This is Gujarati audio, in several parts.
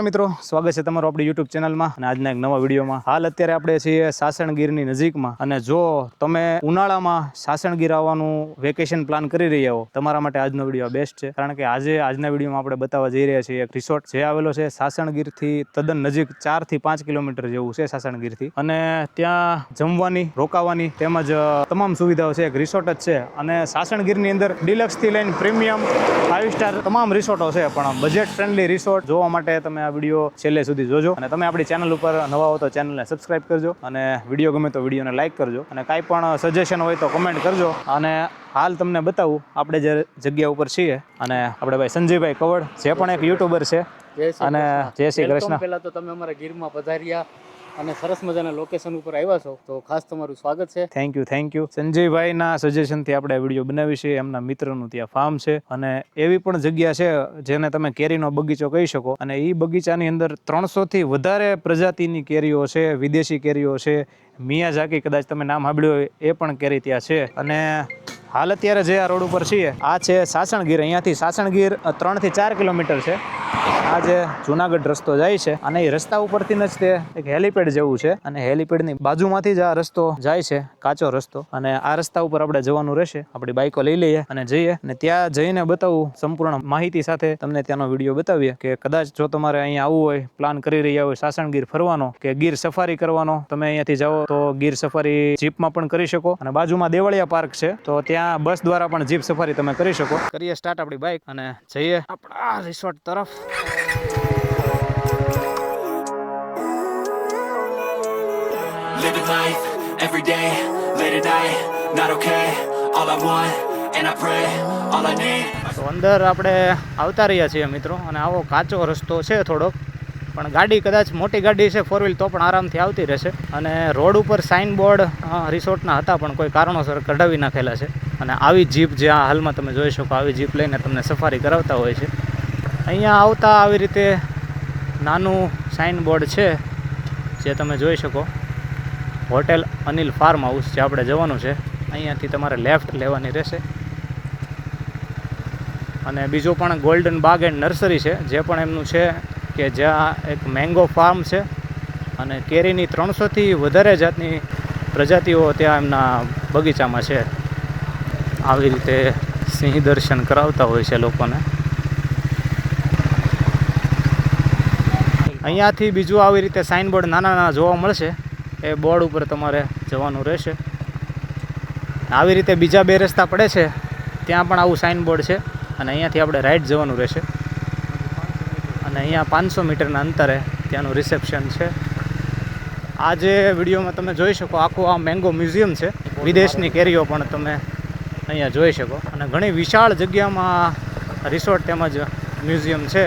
નમસ્કાર મિત્રો, સ્વાગત છે તમારું આપણી યુટ્યુબ ચેનલમાં. અને આજના એક નવા વિડીયોમાં. હાલ અત્યારે આપણે છીએ સાસણગીરની નજીકમાં. અને જો તમે ઉનાળામાં સાસણગીર આવવાનું વેકેશન પ્લાન કરી રહ્યા હો, તમારા માટે આજનો વીડિયો બેસ્ટ છે. કારણ કે આજે, આજના વિડીયોમાં આપણે બતાવવા જઈ રહ્યા છીએ એક રિસોર્ટ જે આવેલો છે સાસણગીરથી તદ્દન નજીક ચારથી પાંચ કિલોમીટર જેવું છે સાસણગીરથી. અને ત્યાં જમવાની, રોકાવાની તેમજ તમામ સુવિધાઓ છે. એક રિસોર્ટ જ છે. અને સાસણગીરની અંદર ડિલક્સથી લઈને પ્રીમિયમ ફાઇવ સ્ટાર તમામ રિસોર્ટો છે. પણ બજેટ ફ્રેન્ડલી રિસોર્ટ જોવા માટે તમે આ વીડિયો છેલ્લે સુધી જોજો. અને તમે આપણી ચેનલ ઉપર નવા હો તો ચેનલને સબસ્ક્રાઇબ કરજો અને વીડિયો ગમે તો વિડીયોને લાઇક કરજો. અને કાંઈ પણ સજેશન હોય તો કમેન્ટ કરજો. અને હાલ તમને બતાવું આપણે જે જગ્યા ઉપર છીએ અને આપણે ભાઈ સંજયભાઈ કવડ જે પણ એક યુટ્યુબર છે. અને. જય શ્રી કૃષ્ણ. પહેલા તો તમે અમારા ગીરમાં પધાર્યા. અને સરસ મજાના લોકેશન ઉપર આવ્યા છો, તો ખાસ તમારું સ્વાગત છે. થેન્ક યુ થેન્ક યુ સંજયભાઈના સજેશનથી આપણે વીડિયો બનાવી છે, એમના મિત્રનું ત્યાં ફાર્મ છે. અને એવી પણ જગ્યા છે, જેને તમે કેરીનો બગીચો કહી શકો. અને એ બગીચાની અંદર ત્રણસોથી વધારે પ્રજાતિની કેરીઓ છે, વિદેશી કેરીઓ છે. મિયાઝાકી કદાચ તમે નામ સાંભળ્યું હોય, એ પણ કેરી ત્યાં છે. અને હાલ અત્યારે જે આ રોડ ઉપર છીએ, આ છે સાસણગીર. અહીંયાથી સાસણગીર ત્રણથી ચાર કિલોમીટર છે. આ જે જુનાગઢ રસ્તો જાય છે, અને એ રસ્તા ઉપરથી જ તે એક હેલીપેડ જેવું છે, અને હેલીપેડની બાજુમાંથી જ આ રસ્તો જાય છે, કાચો રસ્તો. અને આ રસ્તા ઉપર આપણે જવાનું રહેશે, આપણી બાઈકો લઈ લઈએ અને જઈએ. અને ત્યાં જઈને બતાવું સંપૂર્ણ માહિતી સાથે તમને ત્યાંનો વીડિયો બતાવીએ કે કદાચ જો તમારે અહીંયા આવવું હોય પ્લાન કરી રહ્યા હોય સાસણગીર ફરવાનો, કે ગીર સફારી કરવાનો, તમે અહીંયાથી જાઓ તો ગીર સફારી જીપમાં પણ કરી શકો. અને બાજુમાં દેવળિયા પાર્ક છે, તો ત્યાં બસ દ્વારા પણ જીપ સફારી તમે કરી શકો કરીએ સ્ટાર્ટ આપણી બાઇક અને જઈએ આપણા રિસોર્ટ તરફ every day, late at night, not okay. All I want, and I pray, all I need. તો અંદર આપણે આવતા રહ્યા છીએ મિત્રો અને આવો કાચો રસ્તો છે થોડોક પણ ગાડી કદાચ મોટી ગાડી છે ફોર વ્હીલ તો પણ આરામથી આવતી રહેશે. અને રોડ ઉપર સાઇન બોર્ડ રિસોર્ટના હતા પણ કોઈ કારણોસર કઢાવી નાખેલા છે. અને આવી જીપ જે આ હાલમાં તમે જોઈ શકો, આવી જીપ લઈને તમને સફારી કરાવતા હોય છે. અહીંયા આવતા આવી રીતે નાનું સાઇન બોર્ડ છે, જે તમે જોઈ શકો. હોટેલ અનિલ ફાર્મ હાઉસ જે આપણે જવાનું છે, અહીંયાથી તમારે લેફ્ટ લેવાની રહેશે. અને બીજું પણ ગોલ્ડન બાગ એન્ડ નર્સરી છે, જે પણ એમનું છે કે જ્યાં એક મેંગો ફાર્મ છે અને કેરીની ત્રણસોથી વધારે જાતની પ્રજાતિઓ ત્યાં એમના બગીચામાં છે. આવી રીતે સિંહ દર્શન કરાવતા હોય છે લોકોને. અહીંયાથી બીજું આવી રીતે સાઇનબોર્ડ નાના નાના જોવા મળશે. એ બોર્ડ ઉપર તમારે જવાનું રહેશે. આવી રીતે બીજા બે રસ્તા પડે છે, ત્યાં પણ આવું સાઇનબોર્ડ છે અને અહીંયાથી આપણે રાઈટ જવાનું રહેશે. અહીંયા પાંચસો મીટરના અંતરે ત્યાંનું રિસેપ્શન છે. આ જે વિડીયોમાં તમે જોઈ શકો આખું આ મેંગો મ્યુઝિયમ છે. વિદેશની કેરીઓ પણ તમે અહીંયા જોઈ શકો. અને ઘણી વિશાળ જગ્યામાં રિસોર્ટ તેમજ મ્યુઝિયમ છે.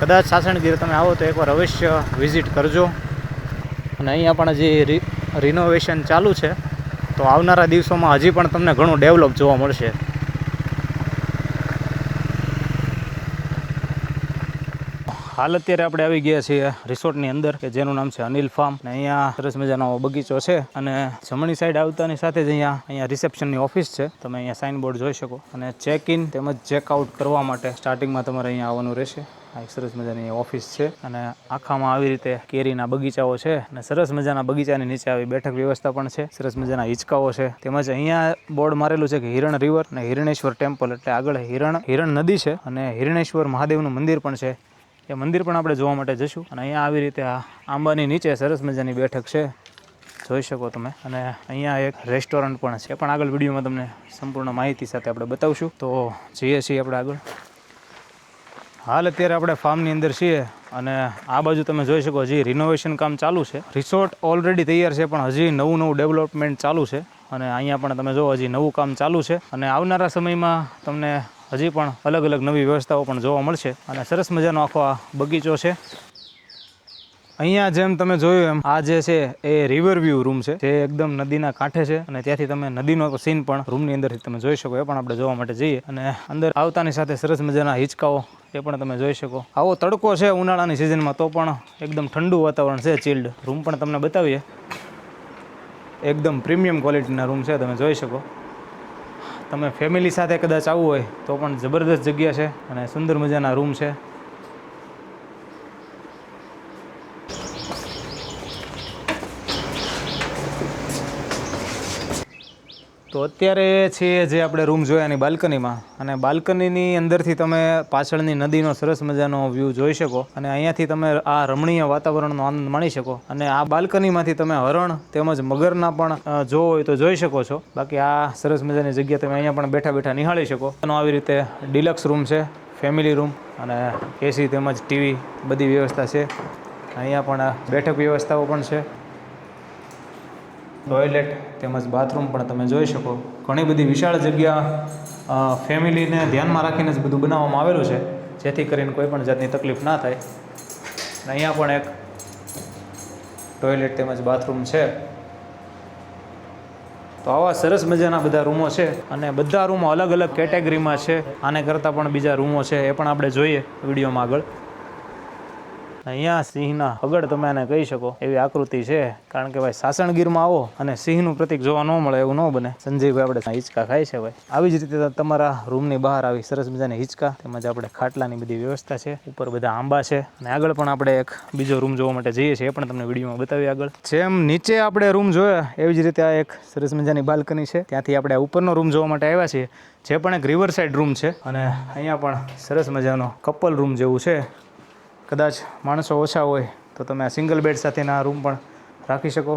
કદાચ સાસણગીર તમે આવો તો એકવાર અવશ્ય વિઝિટ કરજો. અને અહીંયા પણ હજી રિનોવેશન ચાલુ છે. તો આવનારા દિવસોમાં હજી પણ તમને ઘણું ડેવલપ જોવા મળશે. હાલ અત્યારે આપણે આવી ગયા છીએ રિસોર્ટની અંદર, કે જેનું નામ છે અનિલ ફાર્મ. ને અહીંયા સરસ મજાનો બગીચો છે અને જમણી સાઈડ આવતાની સાથે જ અહીંયા અહીંયા રિસેપ્શનની ઓફિસ છે. તમે અહીંયા સાઇન બોર્ડ જોઈ શકો. અને ચેક ઇન તેમજ ચેક આઉટ કરવા માટે સ્ટાર્ટિંગમાં તમારે અહીંયા આવવાનું રહેશે. આ એક સરસ મજાની ઓફિસ છે અને આખામાં આવી રીતે કેરીના બગીચાઓ છે અને સરસ મજાના બગીચાની નીચે આવી બેઠક વ્યવસ્થા પણ છે. સરસ મજાના હિંચકાઓ છે. તેમજ અહીંયા બોર્ડ મારેલું છે કે હિરણ રિવર અને હિરણેશ્વર ટેમ્પલ એટલે આગળ હિરણ હિરણ નદી છે અને હિરણેશ્વર મહાદેવનું મંદિર પણ છે. એ મંદિર પણ આપણે જોવા માટે જશું અને અહીંયા આવી રીતે આ આંબાની નીચે સરસ મજાની બેઠક છે. જોઈ શકો તમે. અને અહીંયા એક રેસ્ટોરન્ટ પણ છે. પણ આગળ વિડીયોમાં તમને સંપૂર્ણ માહિતી સાથે આપણે બતાવશું. તો જઈએ છીએ આપણે આગળ. હાલ અત્યારે આપણે ફાર્મની અંદર છીએ. અને આ બાજુ તમે જોઈ શકો હજી રિનોવેશન કામ ચાલુ છે. રિસોર્ટ ઓલરેડી તૈયાર છે, પણ હજી નવું નવું ડેવલપમેન્ટ ચાલુ છે. અને અહીંયા પણ તમે જુઓ, હજી નવું કામ ચાલુ છે. અને આવનારા સમયમાં તમને હજી પણ અલગ અલગ નવી વ્યવસ્થાઓ પણ જોવા મળશે અને સરસ મજાનો આખો આ બગીચો છે. અહીંયા જેમ તમે જોયું એમ, આ જે છે એ રિવર વ્યૂ રૂમ છે. જે એકદમ નદીના કાંઠે છે અને ત્યાંથી તમે નદીનો સીન પણ રૂમની અંદરથી તમે જોઈ શકો. એ પણ આપણે જોવા માટે જઈએ અને અંદર આવતાની સાથે સરસ મજાના હિંચકાઓ એ પણ તમે જોઈ શકો. આવો તડકો છે ઉનાળાની સિઝનમાં તો પણ એકદમ ઠંડુ વાતાવરણ છે ચિલ્ડ રૂમ પણ તમને બતાવીએ. એકદમ પ્રીમિયમ ક્વોલિટીના રૂમ છે, તમે જોઈ શકો. તમે ફેમિલી સાથે કદાચ આવવું હોય તો પણ જબરદસ્ત જગ્યા છે અને સુંદર મજાના રૂમ છે. તો અત્યારે છીએ જે આપણે રૂમ જોયા એની બાલ્કનીમાં. અને બાલ્કનીની અંદરથી તમે પાછળની નદીનો સરસ મજાનો વ્યૂ જોઈ શકો. અને અહીંયાથી તમે આ રમણીય વાતાવરણનો આનંદ માણી શકો. અને આ બાલ્કનીમાંથી તમે હરણ તેમજ મગરના પણ જો હોય તો જોઈ શકો છો. બાકી આ સરસ મજાની જગ્યા તમે અહીંયા પણ બેઠા બેઠા નિહાળી શકો. અને આવી રીતે ડિલક્સ રૂમ છે, ફેમિલી રૂમ અને એસી તેમજ ટીવી બધી વ્યવસ્થા છે. અહીંયા પણ બેઠક વ્યવસ્થાઓ પણ છે. ટોયલેટ તેમજ બાથરૂમ પણ તમે જોઈ શકો. ઘણી બધી વિશાળ જગ્યા ફેમિલીને ધ્યાનમાં રાખીને જ બધું બનાવવામાં આવેલું છે. જેથી કરીને કોઈ પણ જાતની તકલીફ ના થાય. અને અહીંયા પણ એક ટોયલેટ તેમજ બાથરૂમ છે. તો આવા સરસ મજાના બધા રૂમો છે અને બધા રૂમો અલગ અલગ કેટેગરીમાં છે. આને કરતાં પણ બીજા રૂમો છે, એ પણ આપણે જોઈએ વિડીયોમાં આગળ. અહીંયા સિંહના હગડ તમે એને કહી શકો, એવી આકૃતિ છે. કારણ કે ભાઈ સાસણગીરમાં આવો અને સિંહનું પ્રતિક જોવા ન મળે એવું ન બને. સંજયભાઈ આપણે હિંચકા ખાય છે ભાઈ. આવી જ રીતે તમારા રૂમની બહાર આવી સરસ મજાની હિંચકા તેમજ આપણે ખાટલાની બધી વ્યવસ્થા છે. ઉપર બધા આંબા છે. અને આગળ પણ આપણે એક બીજો રૂમ જોવા માટે જઈએ છીએ, એ પણ તમને વિડીયોમાં બતાવી આગળ. જેમ નીચે આપણે રૂમ જોયા, એવી જ રીતે આ એક સરસ મજાની બાલ્કની છે. ત્યાંથી આપણે ઉપરનો રૂમ જોવા માટે આવ્યા છીએ, જે પણ એક રિવર સાઇડ રૂમ છે. અને અહીંયા પણ સરસ મજાનો કપલ રૂમ જેવું છે. કદાચ માણસો ઓછા હોય તો તમે આ સિંગલ બેડ સાથેના રૂમ પણ રાખી શકો.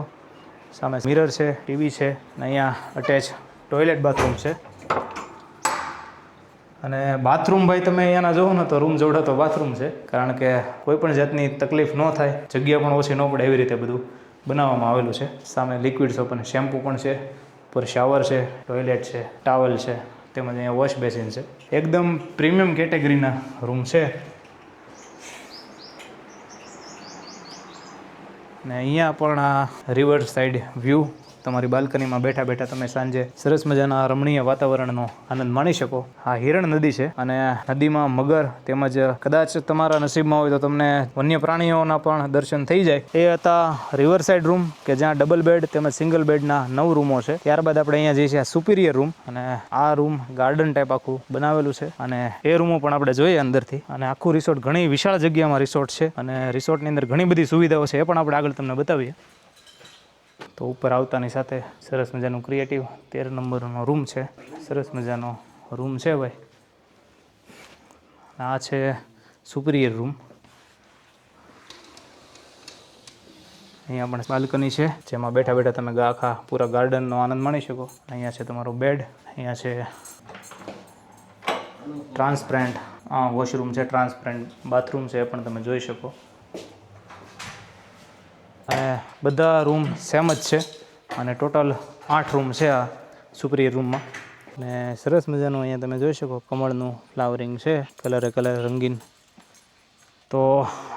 સામે મિરર છે ટીવી છે અને અહીંયા અટેચ ટોયલેટ બાથરૂમ છે. અને બાથરૂમ ભાઈ તમે અહીંયાના જોવો ને તો રૂમ જોડે તો બાથરૂમ છે, કારણ કે કોઈ પણ જાતની તકલીફ ન થાય, જગ્યા પણ ઓછી ન પડે એવી રીતે બધું બનાવવામાં આવેલું છે. સામે લિક્વિડ સોપ અને શેમ્પૂ પણ છે, ઉપર શાવર છે ટોયલેટ છે ટાવલ છે, તેમજ અહીંયા વોશ બેસિન છે. એકદમ પ્રીમિયમ કેટેગરીના રૂમ છે. ને અહીંયા પણ આ રિવર સાઈડ વ્યૂ તમારી બાલ્કનીમાં બેઠા બેઠા તમે સાંજે સરસ મજાના રમણીય વાતાવરણનો આનંદ માણી શકો. આ હિરણ નદી છે અને નદીમાં મગર તેમજ કદાચ તમારા નસીબમાં હોય તો તમને વન્ય પ્રાણીઓના પણ દર્શન થઈ જાય. એ હતા રિવર સાઈડ રૂમ કે જ્યાં ડબલ બેડ તેમજ સિંગલ બેડના નવ રૂમો છે. ત્યારબાદ આપણે અહીંયા જઈએ છીએ સુપિરિયર રૂમ અને આ રૂમ ગાર્ડન ટાઈપ આખું બનાવેલું છે અને એ રૂમો પણ આપણે જોઈએ અંદરથી. અને આખું રિસોર્ટ ઘણી વિશાળ જગ્યામાં રિસોર્ટ છે અને રિસોર્ટની અંદર ઘણી બધી સુવિધાઓ છે. એ પણ આપણે આગળ તમને બતાવીએ. તો ઉપર આવતાની સાથે સરસ મજાનું ક્રિએટિવ તેર નંબરનો રૂમ છે. સરસ મજાનો રૂમ છે ભાઈ. આ છે સુપરિયર રૂમ અહીંયા પણ બાલ્કની છે, જેમાં બેઠા બેઠા તમે આખા પૂરા ગાર્ડનનો આનંદ માણી શકો. અહીંયા છે તમારો બેડ અહીંયા છે ટ્રાન્સપરન્ટ વોશરૂમ છે ટ્રાન્સપરન્ટ બાથરૂમ છે, એ પણ તમે જોઈ શકો. બધા રૂમ સેમ જ છે. અને ટોટલ આઠ રૂમ છે આ સુપ્રિયર રૂમમાં અને સરસ મજાનું અહીંયા તમે જોઈ શકો, કમળનું ફ્લાવરિંગ છે કલરે કલર રંગીન. તો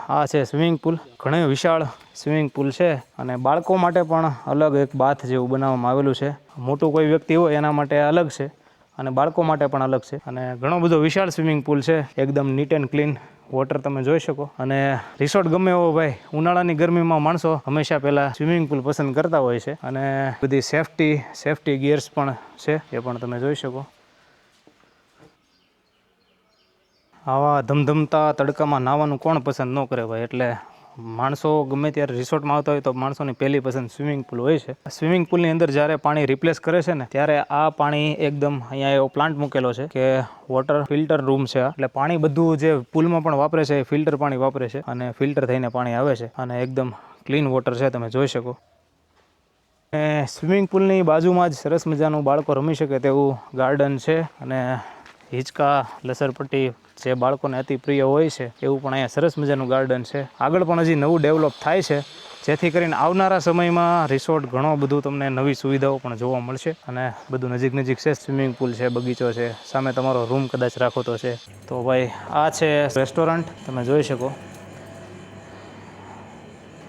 આ છે સ્વિમિંગ પુલ ઘણો વિશાળ સ્વિમિંગ પુલ છે અને બાળકો માટે પણ અલગ એક બાથ જેવું બનાવવામાં આવેલું છે. મોટું કોઈ વ્યક્તિ હોય એના માટે અલગ છે અને બાળકો માટે પણ અલગ છે. અને ઘણો બધો વિશાળ સ્વિમિંગ પુલ છે, એકદમ નીટ એન્ડ ક્લીન વોટર તમે જોઈ શકો. અને રિસોર્ટ ગમે એવો ભાઈ, ઉનાળાની ગરમીમાં માણસો હંમેશા પહેલાં સ્વિમિંગ પુલ પસંદ કરતા હોય છે. અને બધી સેફટી સેફટી ગિયર્સ પણ છે, એ પણ તમે જોઈ શકો. આવા ધમધમતા તડકામાં નાહવાનું કોણ પસંદ ન કરે ભાઈ? એટલે માણસો ગમે ત્યારે રિસોર્ટમાં આવતા હોય તો માણસોની પહેલી પસંદ સ્વિમિંગ પુલ હોય છે. સ્વિમિંગ પુલની અંદર જ્યારે પાણી રિપ્લેસ કરે છે ને, ત્યારે આ પાણી એકદમ અહીંયા એવો પ્લાન્ટ મૂકેલો છે કે વોટર ફિલ્ટર રૂમ છે એટલે પાણી બધું જે પુલમાં પણ વાપરે છે એ ફિલ્ટર પાણી વાપરે છે અને ફિલ્ટર થઈને પાણી આવે છે અને એકદમ ક્લીન વોટર છે તમે જોઈ શકો. અને સ્વિમિંગ પુલની બાજુમાં જ સરસ મજાનું બાળકો રમી શકે તેવું ગાર્ડન છે અને હિંચકા, લસરપટ્ટી જે બાળકોને અતિ પ્રિય હોય છે, એવું પણ અહીંયા સરસ મજાનું ગાર્ડન છે. આગળ પણ હજી નવું ડેવલપ થાય છે. જેથી કરીને આવનારા સમયમાં રિસોર્ટ ઘણો બધું તમને નવી સુવિધાઓ પણ જોવા મળશે અને બધું નજીક નજીક છે સ્વિમિંગ પુલ છે, બગીચો છે, સામે તમારો રૂમ કદાચ રાખો તો છે. તો ભાઈ, આ છે રેસ્ટોરન્ટ તમે જોઈ શકો.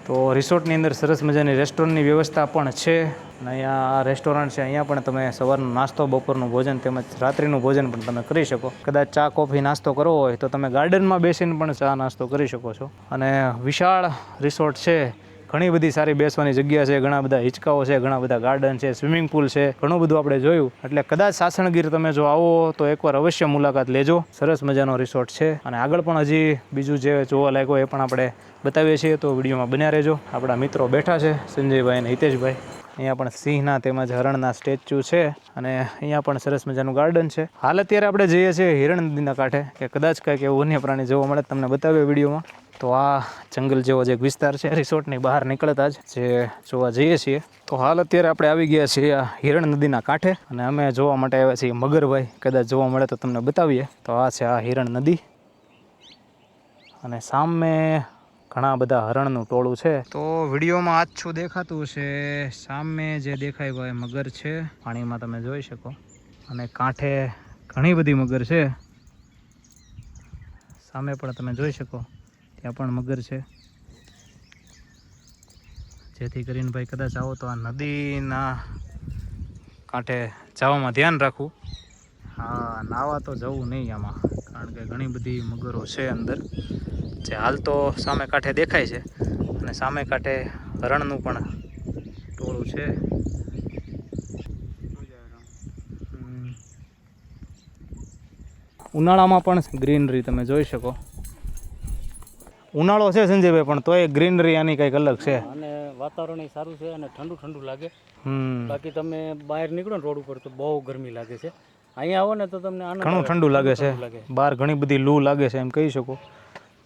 તો રિસોર્ટની અંદર સરસ મજાની રેસ્ટોરન્ટની વ્યવસ્થા પણ છે. અને અહીંયા આ રેસ્ટોરન્ટ છે, અહીંયા પણ તમે સવારનો નાસ્તો, બપોરનું ભોજન તેમજ રાત્રિનું ભોજન પણ તમે કરી શકો. કદાચ ચા, કોફી, નાસ્તો કરવો હોય તો તમે ગાર્ડનમાં બેસીને પણ ચા, નાસ્તો કરી શકો છો. અને વિશાળ રિસોર્ટ છે ઘણી બધી સારી બેસવાની જગ્યા છે, ઘણા બધા હિંચકાઓ છે, ઘણા બધા ગાર્ડન છે સ્વિમિંગ પુલ છે, ઘણું બધું આપણે જોયું. એટલે કદાચ સાસણગીર તમે જો આવો તો એકવાર અવશ્ય મુલાકાત લેજો. સરસ મજાનો રિસોર્ટ છે. અને આગળ પણ હજી બીજું જે જોવા લાયક હોય એ પણ આપણે બતાવીએ છીએ. તો વિડીયોમાં બન્યા રહેજો. આપણા મિત્રો બેઠા છે, સંજયભાઈ અને હિતેશભાઈ. અહીંયા પણ સિંહના તેમજ હરણના સ્ટેચ્યુ છે અને અહીંયા પણ સરસ મજાનું ગાર્ડન છે. હાલ અત્યારે આપણે જઈએ છીએ હિરણ નદીના કાંઠે, કે કદાચ કંઈક એવું વન્ય પ્રાણી જોવા મળે તમને બતાવ્યો વિડીયોમાં. તો આ જંગલ જેવો જે વિસ્તાર છે. રિસોર્ટની બહાર નીકળતા જ જે જોવા જઈએ છીએ. તો હાલ અત્યારે આપણે આવી ગયા છીએ આ હિરણ નદીના કાંઠે અને અમે જોવા માટે આવ્યા છીએ મગરભાઈ. કદાચ જોવા મળે તો તમને બતાવીએ. તો આ છે આ હિરણ નદી. અને સામે ઘણા બધા હરણનું ટોળું છે. તો વિડીયોમાં આછું દેખાતું છે? સામે જે દેખાય હોય મગર છે. પાણીમાં તમે જોઈ શકો. અને કાંઠે ઘણી બધી મગર છે. સામે પણ તમે જોઈ શકો. ત્યાં પણ મગર છે. જેથી કરીને ભાઈ કદાચ આવો તો આ નદીના કાંઠે જવામાં ધ્યાન રાખવું. હા, નાવા તો જવું નહીં આમાં, કારણ કે ઘણી બધી મગરો છે અંદર, જે હાલ તો સામે કાંઠે દેખાય છે. અને સામે કાંઠે હરણનું પણ ટોળું છે. ઉનાળામાં પણ ગ્રીનરી તમે જોઈ શકો. ઉનાળો છે સંજયભાઈ પણ તોય ગ્રીનરી આની કંઈક અલગ છે. અને વાતાવરણ સારું છે અને ઠંડુ ઠંડુ લાગે. બાકી તમે બહાર નીકળો ને રોડ ઉપર તો બહુ ગરમી લાગે છે. અહીંયા આવો ને તો તમને ઘણું ઠંડુ લાગે છે. બહાર ઘણી બધી લૂ લાગે છે એમ કહી શકો.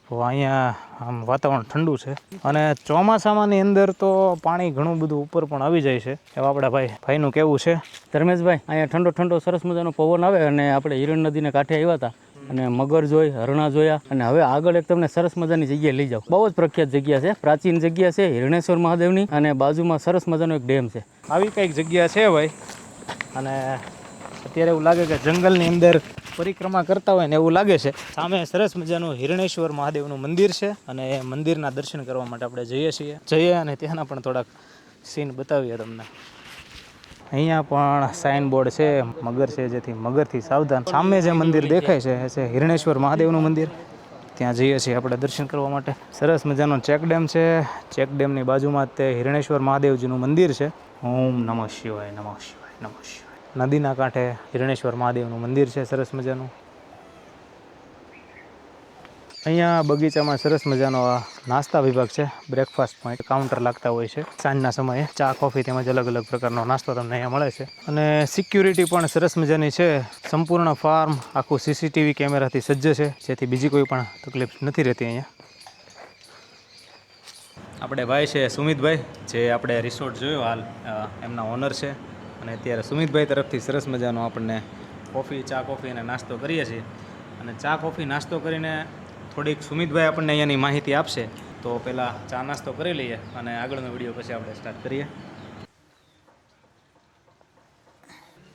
તો અહીંયા આમ વાતાવરણ ઠંડુ છે. અને ચોમાસામાંની અંદર તો પાણી ઘણું બધું ઉપર પણ આવી જાય છે. એવા આપણા ભાઈ ભાઈનું કેવું છે? ધર્મેશભાઈ અહીંયા ઠંડો ઠંડો સરસ મજાનો પવન આવે અને આપણે હિરણ નદીને કાંઠે આવ્યા હતા. અને મગર જોઈ, હરણા જોયા. અને હવે આગળ એક તમને સરસ મજાની જગ્યાએ લઈ જાઓ. બહુ જ પ્રખ્યાત જગ્યા છે. પ્રાચીન જગ્યા છે હિરણેશ્વર મહાદેવની અને બાજુમાં સરસ મજાનો એક ડેમ છે. આવી કંઈક જગ્યા છે ભાઈ. અને અત્યારે એવું લાગે કે જંગલની અંદર પરિક્રમા કરતા હોય ને એવું લાગે છે. સામે સરસ મજાનું હિરણેશ્વર મહાદેવનું મંદિર છે અને એ મંદિરના દર્શન કરવા માટે આપણે જઈએ છીએ. જઈએ અને ત્યાંના પણ થોડાક સીન બતાવીએ તમને. અહીંયા પણ સાઇન બોર્ડ છે, મગર છે, જેથી મગરથી સાવધાન. સામે જે મંદિર દેખાય છે, એ હિરણેશ્વર મહાદેવનું મંદિર. ત્યાં જઈએ છીએ આપણે દર્શન કરવા માટે. સરસ મજાનો ચેકડેમ છે. ચેક ડેમની બાજુમાં તે હિરણેશ્વર મહાદેવજીનું મંદિર છે. ઓમ નમઃ શિવાય નમઃ શિવાય નમઃ શિવાય. નદીના કાંઠે હિરણેશ્વર મહાદેવનું મંદિર છે. સરસ મજાનું. અહીંયા બગીચામાં સરસ મજાનો નાસ્તા વિભાગ છે બ્રેકફાસ્ટ પોઈન્ટ કાઉન્ટર લાગતા હોય છે. સાંજના સમયે ચા કોફી તેમજ અલગ અલગ પ્રકારનો નાસ્તો તમને અહીંયા મળે છે. અને સિક્યુરિટી પણ સરસ મજાની છે. સંપૂર્ણ ફાર્મ આખું સીસીટીવી કેમેરાથી સજ્જ છે. જેથી બીજી કોઈ પણ તકલીફ નથી રહેતી અહીંયા. આપણે ભાઈ છે સુમિતભાઈ, જે આપણે રિસોર્ટ જોયો હાલ એમના ઓનર છે. અને અત્યારે સુમિતભાઈ તરફથી સરસ મજાનો આપણને કોફી ચા કોફી અને નાસ્તો કરીએ છીએ. અને ચા કોફી નાસ્તો કરીને થોડીક સુમિતભાઈ આપણને અહીંયાની માહિતી આપશે. તો પહેલાં ચા નાસ્તો કરી લઈએ અને આગળનો વીડિયો પછી આપણે સ્ટાર્ટ કરીએ.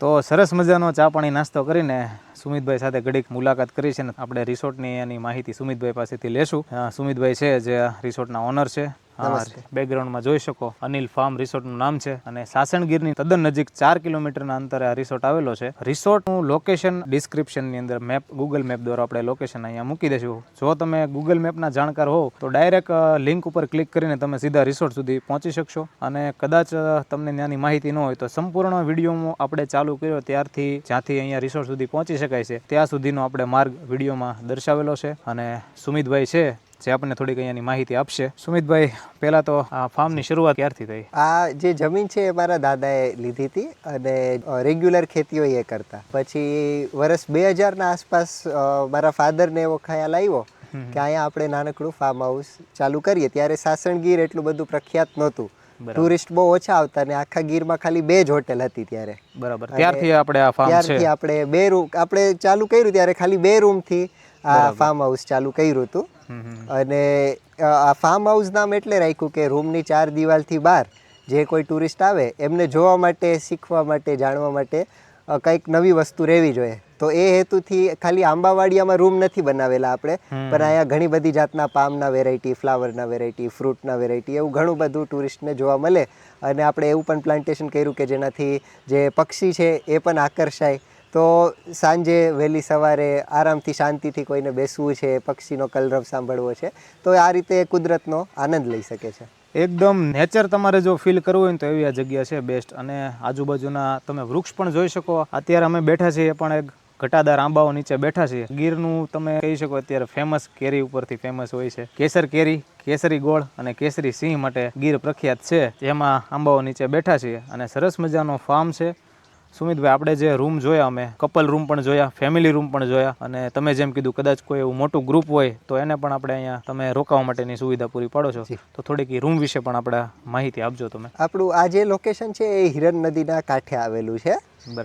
તો સરસ મજાનો ચા પાણી નાસ્તો કરીને સુમિતભાઈ સાથે ઘડીક મુલાકાત કરી છે ને આપણે રિસોર્ટની એની માહિતી સુમિતભાઈ પાસેથી લેશું. સુમિતભાઈ છે જે રિસોર્ટના ઓનર છે. બેકગ્રાઉન્ડમાં જોઈ શકો અનિલ ફાર્મ રિસોર્ટનું નામ છે અને સાસણગીરની તદ્દન નજીક ચાર કિલોમીટરના અંતરે આ રિસોર્ટ આવેલો છે. રિસોર્ટનું લોકેશન ડિસ્ક્રિપ્શનની અંદર મેપ ગૂગલ મેપ દ્વારા આપણે લોકેશન અહીંયા મૂકી દઈશું. જો તમે ગૂગલ મેપના જાણકાર હો તો ડાયરેક્ટ લિંક ઉપર ક્લિક કરીને તમે સીધા રિસોર્ટ સુધી પહોંચી શકશો. અને કદાચ તમને ત્યાંની માહિતી ન હોય તો સંપૂર્ણ વીડિયો આપણે ચાલુ કર્યો ત્યારથી જ્યાંથી અહીંયા રિસોર્ટ સુધી પહોંચી શકાય છે. ત્યાં સુધીનો આપણે માર્ગ વિડીયોમાં દર્શાવેલો છે. અને સુમિતભાઈ છે જે આપણને થોડીક અહીંયાની માહિતી આપશે. સુમિતભાઈ પહેલાં તો આ ફાર્મની શરૂઆત ક્યારથી થઈ? આ જે જમીન છે એ મારા દાદાએ લીધી હતી અને રેગ્યુલર ખેતીઓ એ કરતા. પછી વર્ષ બે હજારના આસપાસ મારા ફાધરને એવો ખ્યાલ આવ્યો કે અહીંયા આપણે નાનકડું ફાર્મ હાઉસ ચાલુ કરીએ. ત્યારે સાસણ ગીર એટલું બધું પ્રખ્યાત નહોતું. ટુરિસ્ટ બહુ ઓછા આવતા ને આખા ગીરમાં ખાલી બે જ હોટેલ હતી ત્યારે. બરાબર. ત્યારથી આપણે આ ફાર્મ છે. ત્યારથી આપણે બે રૂમ આપણે ચાલુ કર્યું ત્યારે ખાલી બે રૂમથી આ ફાર્મ હાઉસ ચાલુ કર્યું હતું. અને આ ફાર્મ હાઉસ નામ એટલે રાખ્યું કે રૂમની ચાર દિવાલથી બહાર જે કોઈ ટુરિસ્ટ આવે એમને જોવા માટે શીખવા માટે જાણવા માટે કંઈક નવી વસ્તુ રહેવી જોઈએ. તો એ હેતુથી ખાલી આંબાવાડિયામાં રૂમ નથી બનાવેલા આપણે પણ અહીંયા ઘણી બધી જાતના પામના વેરાયટી ફ્લાવરના વેરાયટી ફ્રૂટના વેરાયટી એવું ઘણું બધું ટુરિસ્ટને જોવા મળે. અને આપણે એવું પણ પ્લાન્ટેશન કર્યું કે જેનાથી જે પક્ષી છે એ પણ આકર્ષાય. તો સાંજે વહેલી સવારે આરામથી શાંતિથી કોઈને બેસવું છે, પક્ષીનો કલરવ સાંભળવો છે, તો આ રીતે કુદરતનો આનંદ લઈ શકે છે. એકદમ નેચર તમારે જો ફીલ કરવું હોય તો એવી આ જગ્યા છે બેસ્ટ અને આજુબાજુના તમે વૃક્ષ પણ જોઈ શકો. અત્યારે અમે બેઠા છીએ પણ એક ઘટાદાર આંબાઓ નીચે બેઠા છીએ. ગીરનું તમે કહી શકો અત્યારે ફેમસ કેરી ઉપરથી ફેમસ હોય છે. કેસર કેરી, કેસરી ગોળ અને કેસરી સિંહ માટે ગીર પ્રખ્યાત છે. જેમાં આંબાઓ નીચે બેઠા છીએ અને સરસ મજાનો ફાર્મ છે. સુમિતભાઈ આપણે જે રૂમ જોયા અમે કપલ રૂમ પણ જોયા ફેમિલી રૂમ પણ જોયા અને તમે જેમ કીધું કદાચ કોઈ એવું મોટું ગ્રુપ હોય તો એને પણ આપણે અહીંયા તમે રોકાવા માટેની સુવિધા પૂરી પાડો છો. તો થોડીક રૂમ વિશે પણ આપણે માહિતી આપજો તમે. આપણું આ જે લોકેશન છે એ હિરણ નદીના કાંઠે આવેલું છે.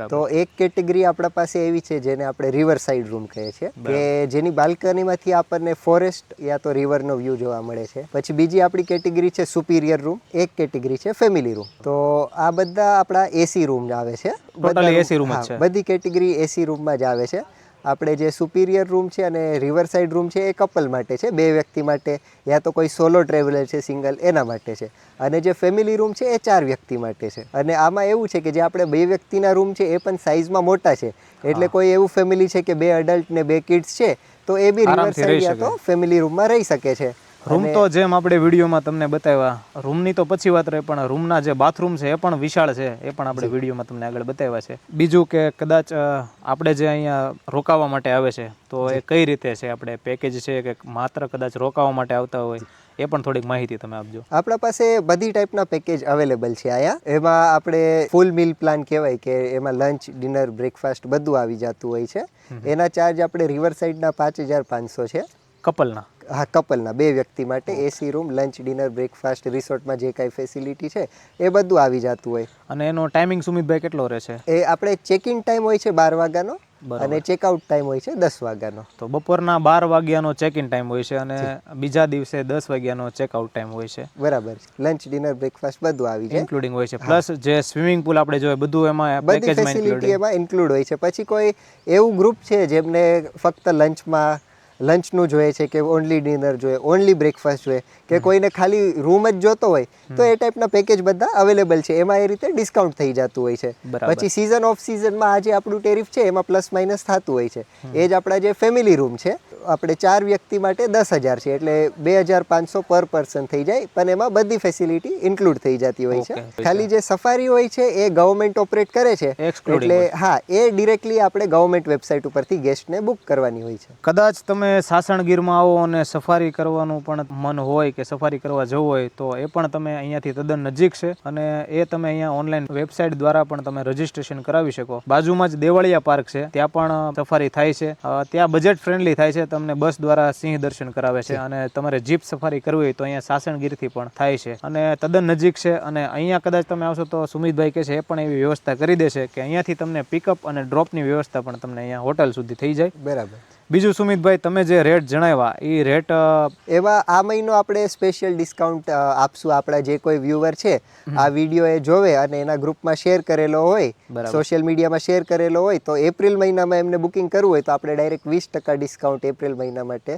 તો એક કેટેગરી આપણા પાસે એવી છે જેને આપણે રિવર સાઇડ રૂમ કહે છે કે જેની બાલ્કનીમાંથી આપણને ફોરેસ્ટ યા તો રિવરનો વ્યૂ જોવા મળે છે. પછી બીજી આપણી કેટેગરી છે સુપિરિયર રૂમ એક કેટેગરી છે ફેમિલી રૂમ. તો આ બધા આપણા એસી રૂમ આવે છે. બધા એસી છે. બધી કેટેગરી એસી રૂમમાં જ આવે છે. આપણે જે સુપિરિયર રૂમ છે અને રિવર સાઇડ રૂમ છે એ કપલ માટે છે બે વ્યક્તિ માટે યા તો કોઈ સોલો ટ્રેવલર છે સિંગલ એના માટે છે. અને જે ફેમિલી રૂમ છે એ ચાર વ્યક્તિ માટે છે. અને આમાં એવું છે કે જે આપણે બે વ્યક્તિના રૂમ છે એ પણ સાઇઝમાં મોટા છે. એટલે કોઈ એવું ફેમિલી છે કે બે અડલ્ટ ને બે કિડ્સ છે તો એ બી રિવર સાઇડ યા તો ફેમિલી રૂમમાં રહી શકે છે. રૂમ તો જેમ આપણે વિડીયોમાં તમને બતાવ્યા રૂમની તો પછી વાત રહે પણ રૂમના જે બાથરૂમ છે એ પણ વિશાળ છે એ પણ આપણે વિડીયોમાં તમને આગળ બતાવ્યા છે. બીજું કે કદાચ આપણે જે અહીંયા રોકાવા માટે આવે છે તો એ કઈ રીતે છે? આપણે પેકેજ છે કે માત્ર કદાચ રોકાવા માટે આવતા હોય એ પણ થોડીક માહિતી તમે આપજો. આપણા પાસે બધી ટાઈપના પેકેજ અવેલેબલ છે અહીંયા એમાં આપણે ફૂલ મીલ પ્લાન કહેવાય કે એમાં લંચ ડિનર બ્રેકફાસ્ટ બધું આવી જતું હોય છે. એના ચાર્જ આપણે રિવર સાઇડના પાંચ હજાર પાંચસો છે. કપલના? હા કપલના બે વ્યક્તિ માટે AC room lunch dinner breakfast રિસોર્ટમાં જે કાંઈ ફેસિલિટી છે એ બધું આવી જતું હોય. અને એનો ટાઈમિંગ સુમિતભાઈ કેટલો રહેશે એ આપણે ચેક ઇન ટાઈમ હોય છે બાર વાગ્યાનો અને ચેકઆઉટ ટાઈમ હોય છે દસ વાગ્યાનો. તો બપોરના બાર વાગ્યાનો ચેક ઇન ટાઈમ હોય છે અને બીજા દિવસે દસ વાગ્યાનો ચેકઆઉટ ટાઈમ હોય છે. બરાબર. લંચ ડિનર બ્રેકફાસ્ટ બધું આવી જાય. ઇન્ક્લુડિંગ હોય છે. પ્લસ જે સ્વિમિંગ પુલ આપણે જોઈએ બધું એમાં બધી ફેસિલિટી એમાં ઇન્ક્લુડ હોય છે. પછી કોઈ એવું ગ્રુપ છે જેમને ફક્ત લંચમાં લંચનું જોઈએ છે કે ઓનલી ડિનર જોઈએ ઓનલી બ્રેકફાસ્ટ જોઈએ કે કોઈને ખાલી રૂમ જ જોતો હોય તો એ ટાઈપના પેકેજ બધા અવેલેબલ છે. એમાં એ રીતે ડિસ્કાઉન્ટ થઈ જતું હોય છે. પછી સિઝન ઓફ સિઝનમાં આજે આપણું ટેરિફ છે એમાં પ્લસ માઇનસ થતું હોય છે. એ જ આપણા જે ફેમિલી રૂમ છે આપણે ચાર વ્યક્તિ માટે દસ હજાર છે એટલે બે હજાર પાંચસો પર પર્સન થઈ જાય પણ એમાં બધી ફેસિલિટી ઇન્ક્લુડ થઈ જતી હોય છે. ખાલી જે સફારી હોય છે એ ગવર્મેન્ટ ઓપરેટ કરે છે. એટલે હા એ ડિરેક્ટલી આપણે ગવર્મેન્ટ વેબસાઇટ ઉપરથી ગેસ્ટને બુક કરવાની હોય છે. કદાચ તમે સાસણગીરમાં આવો અને સફારી કરવાનું પણ મન હોય કે સફારી કરવા જવું હોય તો એ પણ તમે અહીંયાથી તદ્દન નજીક છે અને એ તમે અહીંયા ઓનલાઈન વેબસાઇટ દ્વારા પણ તમે રજીસ્ટ્રેશન કરાવી શકો. બાજુમાં જ દેવળિયા પાર્ક છે ત્યાં પણ સફારી થાય છે. ત્યાં બજેટ ફ્રેન્ડલી થાય છે તમને બસ દ્વારા સિંહ દર્શન કરાવે છે અને તમારે જીપ સફારી કરવી હોય તો અહીંયા સાસણગીરથી પણ થાય છે. અને તદ્દન નજીક છે અને અહીંયા કદાચ તમે આવશો તો સુમિતભાઈ કહે છે એ પણ એવી વ્યવસ્થા કરી દેશે કે અહીંયાથી તમને પિકઅપ અને ડ્રોપની વ્યવસ્થા પણ તમને અહીંયા હોટલ સુધી થઈ જાય. બરાબર. બીજું સુમિતભાઈ તમે જે રેટ જણાવ્યા એ રેટ એવા આ મહિનો આપણે સ્પેશિયલ ડિસ્કાઉન્ટ આપશું આપણા જે કોઈ વ્યુઅર છે આ વીડિયો એ જોવે અને એના ગ્રુપમાં શેર કરેલો હોય સોશિયલ મીડિયામાં શેર કરેલો હોય તો એપ્રિલ મહિનામાં એમને બુકિંગ કરવું હોય તો આપણે ડાયરેક્ટ વીસ ટકા ડિસ્કાઉન્ટ એપ્રિલ મહિના માટે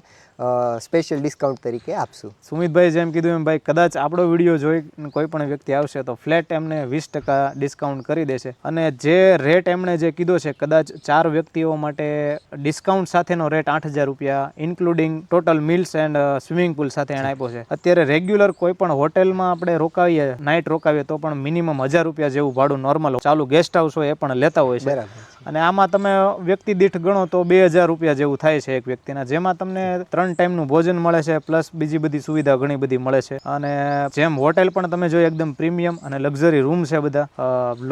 સ્પેશિયલ ડિસ્કાઉન્ટ તરીકે આપશું. સુમિતભાઈ જેમ કીધું એમ ભાઈ કદાચ આપણો વીડિયો જોઈ કોઈ પણ વ્યક્તિ આવશે તો ફ્લેટ એમને વીસ ટકા ડિસ્કાઉન્ટ કરી દેશે. અને જે રેટ એમણે જે કીધો છે કદાચ ચાર વ્યક્તિઓ માટે ડિસ્કાઉન્ટ સાથેનો રેટ આઠ હજાર રૂપિયા including total meals and swimming pool સાથે એણે આપ્યો છે. અત્યારે રેગ્યુલર કોઈ પણ હોટેલમાં આપણે રોકાવીએ નાઇટ રોકાવીએ તો પણ મિનિમમ હજાર રૂપિયા જેવું ભાડું નોર્મલ ચાલુ ગેસ્ટ હાઉસ હોય એ પણ લેતા હોય છે. બરાબર. અને આમાં તમે વ્યક્તિ દીઠ ગણો તો બે હજાર રૂપિયા જેવું થાય છે એક વ્યક્તિના. જેમાં તમને ત્રણ ટાઈમનું ભોજન મળે છે પ્લસ બીજી બધી સુવિધા ઘણી બધી મળે છે. અને જેમ હોટેલ પણ તમે જો એકદમ પ્રીમિયમ અને લક્ઝરી રૂમ છે બધા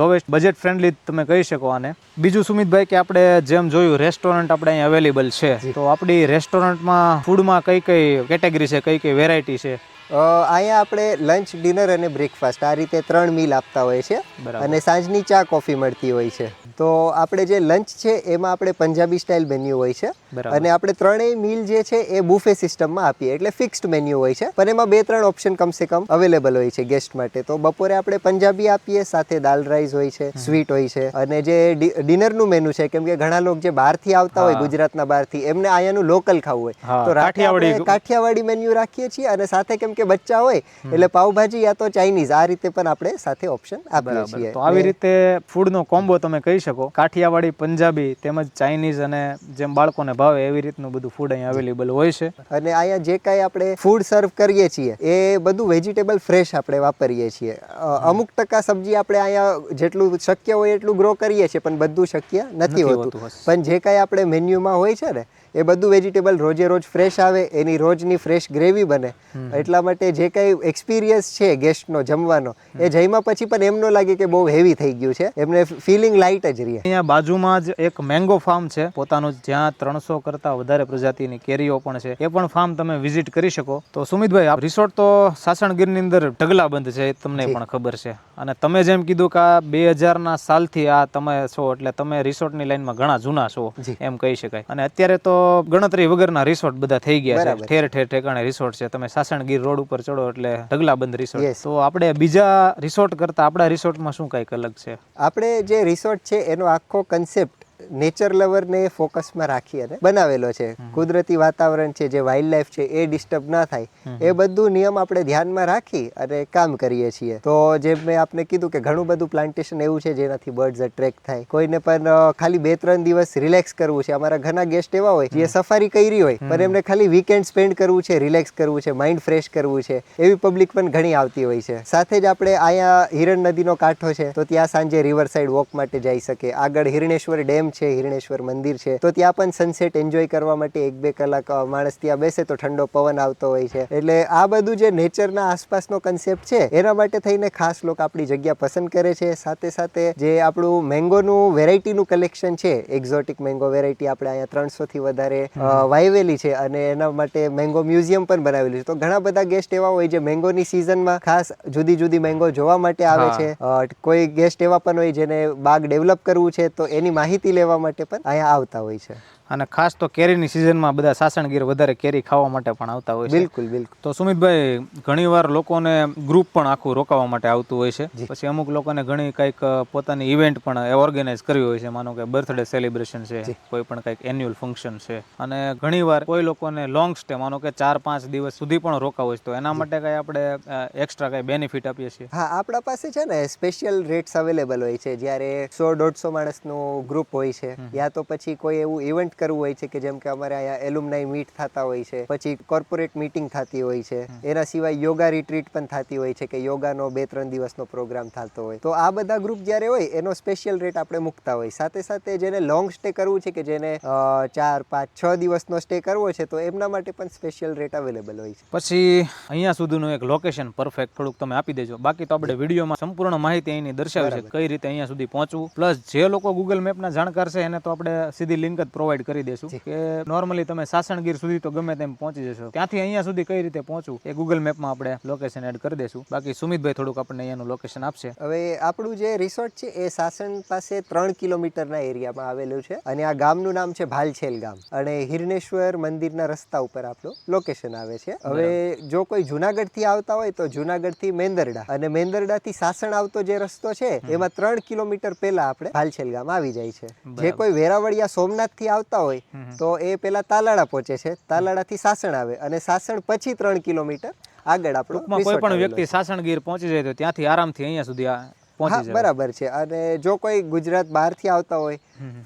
લોવેસ્ટ બજેટ ફ્રેન્ડલી તમે કહી શકો આને. બીજું સુમિતભાઈ કે આપણે જેમ જોયું રેસ્ટોરન્ટ આપણે અહીં અવેલેબલ છે. તો આપણી રેસ્ટોરન્ટમાં ફૂડમાં કઈ કઈ કેટેગરી છે કઈ કઈ વેરાયટી છે? અહીંયા આપણે લંચ ડિનર અને બ્રેકફાસ્ટ આ રીતે ત્રણ મીલ આપતા હોય છે અને સાંજની ચા કોફી મળતી હોય છે તો આપણે જે લંચ છે એમાં આપણે પંજાબી સ્ટાઇલ મેન્યુ હોય છે. અને આપણે ત્રણેય મીલ જે છે એ બુફે સિસ્ટમમાં આપીએ. એટલે ફિક્સ્ડ મેન્યુ હોય છે. પણ એમાં બે ત્રણ ઓપ્શન કમસે કમ અવેલેબલ હોય છે ગેસ્ટ માટે. તો બપોરે આપણે પંજાબી આપીએ સાથે દાલ રાઈસ હોય છે સ્વીટ હોય છે. અને જે ડિનરનું મેનુ છે કેમ કે ઘણા લોકો જે બહારથી આવતા હોય ગુજરાતના બહારથી એમને અહીંયાનું લોકલ ખાવું હોય. તો કાઠિયાવાડી કાઠિયાવાડી મેન્યુ રાખીએ છીએ અને સાથે કેમ કે બચ્ચા હોય એટલે પાઉભાજી યા તો ચાઇનીઝ આ રીતે પણ આપણે સાથે ઓપ્શન આપીએ છીએ. તો આવી રીતે ફૂડનો કોમ્બો તમે કહી શકો. કાઠિયાવાડી પંજાબી તેમજ ચાઇનીઝ અને જેમ બાળકોને ભાવે એવી રીતનું બધું ફૂડ અહીંયા અવેલેબલ હોય છે. અને અહીંયા જે કાંઈ આપણે ફૂડ સર્વ કરીએ છીએ એ બધું વેજીટેબલ ફ્રેશ આપણે વાપરીએ છીએ. અમુક ટકા સબ્જી આપણે અહીંયા જેટલું શક્ય હોય એટલું ગ્રો કરીએ છીએ પણ બધું શક્ય નથી હોતું, પણ જે કાંઈ આપણે મેન્યુમાં હોય છે ને એ બધું વેજીટેબલ રોજે રોજ ફ્રેશ આવે એની રોજની ફ્રેશ ગ્રેવી બને. એટલા માટે જે કાંઈ એક્સપિરિયન્સ છે ગેસ્ટનો જમવાનો એ જમ્યા પછી પણ એમ ન લાગે કે બહુ હેવી થઈ ગયું છે. એમને ફિલિંગ લાઇટ જ રહે. અહીંયા બાજુમાં જ એક મેંગો ફાર્મ છે. પોતાનું જ્યાં ત્રણસો કરતાં વધારે પ્રજાતિની કેરીઓ પણ છે. એ પણ ફાર્મ તમે વિઝિટ કરી શકો. તો સુમિતભાઈ આ રિસોર્ટ તો સાસણગીરની અંદર ઢગલા બંધ છે એ તમને પણ ખબર છે. અને તમે જેમ કીધું કે આ બે હજારના સાલથી આ તમે છો એટલે તમે રિસોર્ટની લાઈનમાં ઘણા જૂના છો એમ કહી શકાય. અને અત્યારે તો ગણતરી વગરના રિસોર્ટ બધા થઈ ગયા છે. ઠેર ઠેર ઠેકાણે રિસોર્ટ છે. તમે સાસણગીર રોડ ઉપર ચડો એટલે ઢગલા બંધ રિસોર્ટ તો આપણે બીજા રિસોર્ટ કરતા આપણા રિસોર્ટમાં શું કંઈક અલગ છે? આપણે જે રિસોર્ટ છે એનો આખો કન્સેપ્ટ નેચર લવરને ફોકસમાં રાખી અને બનાવેલો છે. કુદરતી વાતાવરણ છે જે વાઇલ્ડ લાઈફ છે એ ડિસ્ટર્બ ના થાય. એ બધું નિયમ આપણે ધ્યાનમાં રાખી અને કામ કરીએ છીએ. તો જેમ મેં આપને કીધું કે ઘણું બધું પ્લાન્ટેશન એવું છે જેનાથી બર્ડ્સ અટ્રેક્ટ થાય. કોઈને પણ ખાલી બે ત્રણ દિવસ રિલેક્સ કરવું છે. અમારા ઘણા ગેસ્ટ એવા હોય જે સફારી કરી હોય પણ એમને ખાલી વીકેન્ડ સ્પેન્ડ કરવું છે રિલેક્સ કરવું છે માઇન્ડ ફ્રેશ કરવું છે એવી પબ્લિક પણ ઘણી આવતી હોય છે. સાથે જ આપણે અહીંયા હિરણ નદીનો કાંઠો છે તો ત્યાં સાંજે રિવર સાઈડ વોક માટે જઈ શકે. આગળ હિરણેશ્વર ડેમ છે હિરણેશ્વર મંદિર છે. તો ત્યાં પણ સનસેટ એન્જોય કરવા માટે એક બે કલાક માણસ ત્યાં બેસે તો ઠંડો પવન આવતો હોય છે. એટલે આ બધું જે નેચરના આસપાસનો કન્સેપ્ટ છે એના માટે થઈને ખાસ લોકો આપણી જગ્યા પસંદ કરે છે. સાથે સાથે જે આપણું મેંગોનું વેરાયટીનું કલેક્શન છે એક્ઝોટિક મેંગો વેરાયટી આપણે અહીંયા ત્રણસોથી વધારે વાવેલી છે અને એના માટે મેંગો મ્યુઝિયમ પણ બનાવેલું છે. તો ઘણા બધા ગેસ્ટ એવા હોય જે મેંગોની સિઝનમાં ખાસ જુદી જુદી મેંગો જોવા માટે આવે છે. કોઈ ગેસ્ટ એવા પણ હોય જેને બાગ ડેવલપ કરવું છે તો એની માહિતી લેવા માટે પણ અહીંયા આવતા હોય છે. અને ખાસ તો કેરીની સિઝનમાં બધા સાસણગીર વધારે કેરી ખાવા માટે પણ આવતા હોય છે. બિલકુલ બિલકુલ. તો સુમિતભાઈ ઘણીવાર લોકોને ગ્રુપ પણ આખું રોકાવા માટે આવતું હોય છે. પછી અમુક લોકોને ઘણી કંઈક પોતાની ઇવેન્ટ પણ ઓર્ગેનાઇઝ કરવી હોય છે. માનો કે બર્થડે સેલિબ્રેશન છે કોઈ પણ કંઈક એન્યુઅલ ફંક્શન છે. અને ઘણીવાર કોઈ લોકોને લોંગ સ્ટે માનો કે ચાર પાંચ દિવસ સુધી પણ રોકાવું હોય છે. તો એના માટે કંઈ આપણે એક્સ્ટ્રા કંઈ બેનિફિટ આપીએ છીએ? હા આપણા પાસે છે ને સ્પેશિયલ રેટ્સ અવેલેબલ હોય છે. જ્યારે સો દોઢસો માણસનું ગ્રુપ હોય છે. યા તો પછી કોઈ એવું ઇવેન્ટ કરવું હોય છે કે જેમ કે અમારે અહીંયા એલુમનાઈ મીટ થતા હોય છે પછી કોર્પોરેટ મીટિંગ થતી હોય છે. એના સિવાય યોગા રિટ્રીટ પણ થતી હોય છે કે યોગાનો બે ત્રણ દિવસનો પ્રોગ્રામ થતો હોય. તો આ બધા ગ્રુપ જ્યારે હોય એનો સ્પેશિયલ રેટ આપણે મૂકતા હોય. સાથે સાથે જેને લોંગ સ્ટે કરવું છે કે જેને ચાર પાંચ છ દિવસનો સ્ટે કરવો છે તો એમના માટે પણ સ્પેશિયલ રેટ અવેલેબલ હોય છે. પછી અહીંયા સુધીનું એક લોકેશન પરફેક્ટ થોડુંક તમે આપી દેજો. બાકી તો આપણે વિડીયોમાં સંપૂર્ણ માહિતી અહીંની દર્શાવી છે કઈ રીતે અહીંયા સુધી પહોંચવું. પ્લસ જે લોકો ગૂગલ મેપના જાણકાર છે એને તો આપણે સીધી લિંક જ પ્રોવાઈડ કરી દઈશું કે નોર્મલી તમે સાસણગીર સુધી તો ગમે તેમ પહોંચી જશો. ત્યાંથી અહીંયા સુધી કઈ રીતે પહોંચવું એ ગૂગલ મેપમાં આપણે લોકેશન એડ કરી દઈશું બાકી સુમિતભાઈ થોડુંક આપણને અહીંયાનું લોકેશન આપશે. હવે આપણું જે રિસોર્ટ છે એ સાસણ પાસે ત્રણ કિલોમીટરના એરિયામાં આવેલું છે અને આ ગામનું નામ છે ભાલછેલ ગામ. અને હિરણેશ્વર મંદિરના રસ્તા ઉપર આપણું લોકેશન આવે છે. હવે જો કોઈ જુનાગઢથી આવતા હોય તો જુનાગઢથી મેંદરડા અને મેંદરડાથી સાસણ આવતો જે રસ્તો છે એમાં ત્રણ કિલોમીટર પહેલા આપણે ભાલછેલ ગામ આવી જાય છે. જે કોઈ વેરાવળિયા સોમનાથથી આવતા હોય તો એ પેલા તાલાળા પહોંચે છે. તાલાળાથી સાસણ આવે અને સાસણ પછી ત્રણ કિલોમીટર આગળ આપણું કોઈ પણ વ્યક્તિ સાસણ ગીર પહોંચી જાય તો ત્યાંથી આરામથી અહીંયા સુધી પહોંચી બરાબર છે. અને જો કોઈ ગુજરાત બહારથી આવતા હોય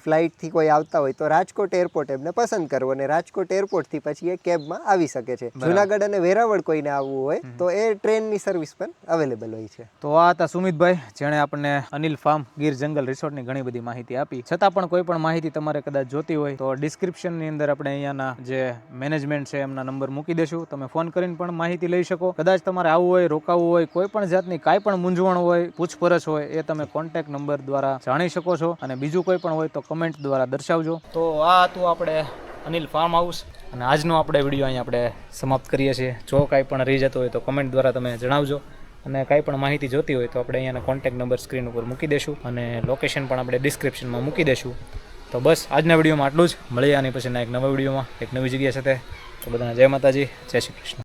ફ્લાઇટથી કોઈ આવતા હોય તો રાજકોટ એરપોર્ટ એમને પસંદ કરવું અને રાજકોટ એરપોર્ટથી પછી એ કેબમાં આવી શકે છે. જુનાગઢ અને વેરાવળ કોઈને આવવું હોય તો એ ટ્રેનની સર્વિસ પણ અવેલેબલ હોય છે. તો આ હતા સુમિતભાઈ જેણે આપણને અનિલ ફાર્મ ગીર જંગલ રિસોર્ટની ઘણી બધી માહિતી આપી. છતાં પણ કોઈ પણ માહિતી તમારે કદાચ જોતી હોય તો ડિસ્ક્રિપ્શનની અંદર આપણે અહીંયાના જે મેનેજમેન્ટ છે એમના નંબર મૂકી દેશું. તમે ફોન કરીને પણ માહિતી લઈ શકો. કદાચ તમારે આવવું હોય રોકાવું હોય કોઈ પણ જાતની કાંઈ પણ મૂંઝવણ હોય પૂછપરછ હોય એ તમે કોન્ટેક નંબર દ્વારા જાણી શકો છો અને બીજું કોઈ પણ હોય તો કમેન્ટ દ્વારા દર્શાવજો. તો આ હતું આપણે અનિલ ફાર્મ હાઉસ અને આજનો આપણે વીડિયો અહીં આપણે સમાપ્ત કરીએ છીએ. જો કાંઈ પણ રહી જતો હોય તો કમેન્ટ દ્વારા તમે જણાવજો. અને કાંઈ પણ માહિતી જોતી હોય તો આપણે અહીંયાના કોન્ટેક્ટ નંબર સ્ક્રીન ઉપર મૂકી દેશું. અને લોકેશન પણ આપણે ડિસ્ક્રિપ્શનમાં મૂકી દેશું. તો બસ, આજના વિડીયોમાં આટલું જ. મળીએ આની પછીના એક નવા વિડીયોમાં. એક નવી જગ્યા સાથે. તો બધાને જય માતાજી, જય શ્રી કૃષ્ણ.